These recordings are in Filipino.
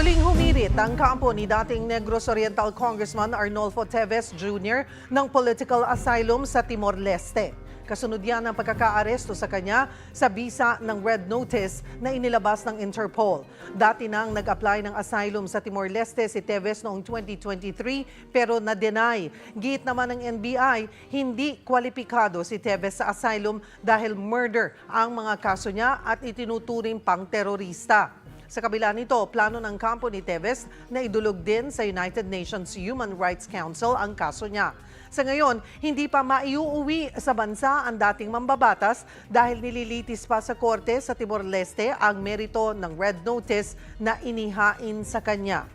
Muling humirit ang kampo ni dating Negros Oriental Congressman Arnolfo Teves Jr. ng political asylum sa Timor-Leste. Kasunod yan ang pagkakaaresto sa kanya sa bisa ng Red Notice na inilabas ng Interpol. Dati nang nag-apply ng asylum sa Timor-Leste si Teves noong 2023 pero na-deny. Git naman ng NBI, hindi kwalipikado si Teves sa asylum dahil murder ang mga kaso niya at itinuturing pang terorista. Sa kabila nito, plano ng kampo ni Teves na idulog din sa United Nations Human Rights Council ang kaso niya. Sa ngayon, hindi pa maiuuwi sa bansa ang dating mambabatas dahil nililitis pa sa korte sa Timor-Leste ang merito ng Red Notice na inihain sa kanya.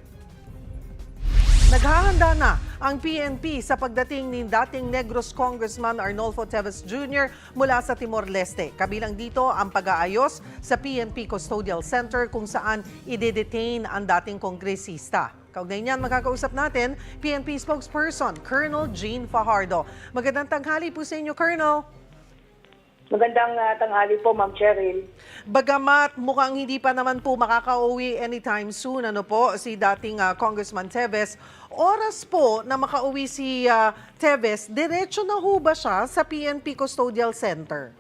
Naghahanda na ang PNP sa pagdating ni dating Negros Congressman Arnolfo Teves Jr. mula sa Timor-Leste. Kabilang dito ang pag-aayos sa PNP Custodial Center kung saan ide-detain ang dating kongresista. Kaugnay niyan, makakausap natin PNP spokesperson Colonel Jean Fajardo. Magandang tanghali po sa inyo, Colonel. Magandang ah, tanghali po, Ma'am Cheryl. Bagamat mukhang hindi pa naman po makakauwi anytime soon, ano po, si dating ah, Congressman Teves, oras po na makauwi si ah, Teves, diretso na ho ba siya sa PNP Custodial Center?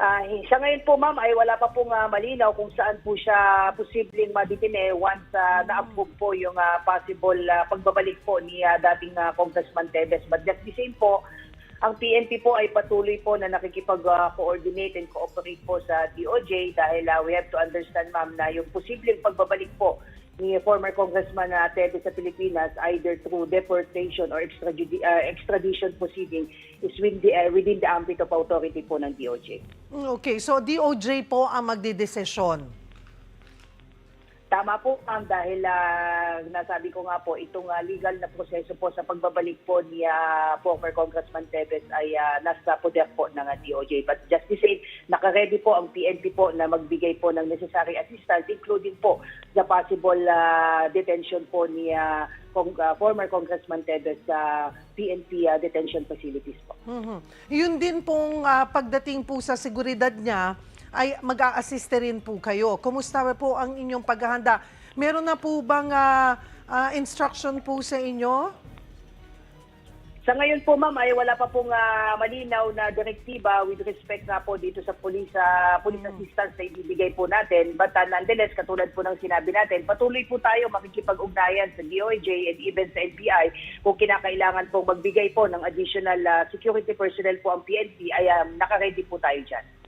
Ah, sa ngayon po, Ma'am, ay wala pa pong ah, malinaw kung saan po siya posibleng maditine once uh, na-approve po yung ah, possible ah, pagbabalik po ni ah, dating ah, Congressman Tevez. But just the same po, ang PNP po ay patuloy po na nakikipag-coordinate and cooperate po sa DOJ dahil ah, we have to understand, Ma'am, na yung posibleng pagbabalik po ni former Congressman uh, Tevez sa Pilipinas either through deportation or extrajudi- ah, extradition proceeding is within the, ah, within the ambit of authority po ng DOJ. Okay, so DOJ po ang magdidesisyon. Tama po, ma'am, dahil ah, nasabi ko nga po, itong ah, legal na proseso po sa pagbabalik po ni ah, former Congressman Tevez ay ah, nasa poder po ng ah, DOJ. But just the same, nakaredy po ang PNP po na magbigay po ng necessary assistance, including po the possible ah, detention po ni ah, Cong- ah, former Congressman Tevez sa PNP ah, detention facilities po. Mhm. Yun din pong ah, pagdating po sa seguridad niya, ay mag-a-assist rin po kayo. Kumusta po ang inyong paghahanda? Meron na po bang ah, ah, instruction po sa inyo? Sa ngayon po ma'am ay wala pa pong ah, malinaw na direktiba with respect nga po dito sa police sa police assistance na ibibigay po natin. But uh, nonetheless, katulad po ng sinabi natin, patuloy po tayo makikipag-ugnayan sa DOJ and even sa NBI kung kinakailangan pong magbigay po ng additional ah, security personnel po ang PNP ay um, nakaredy po tayo dyan.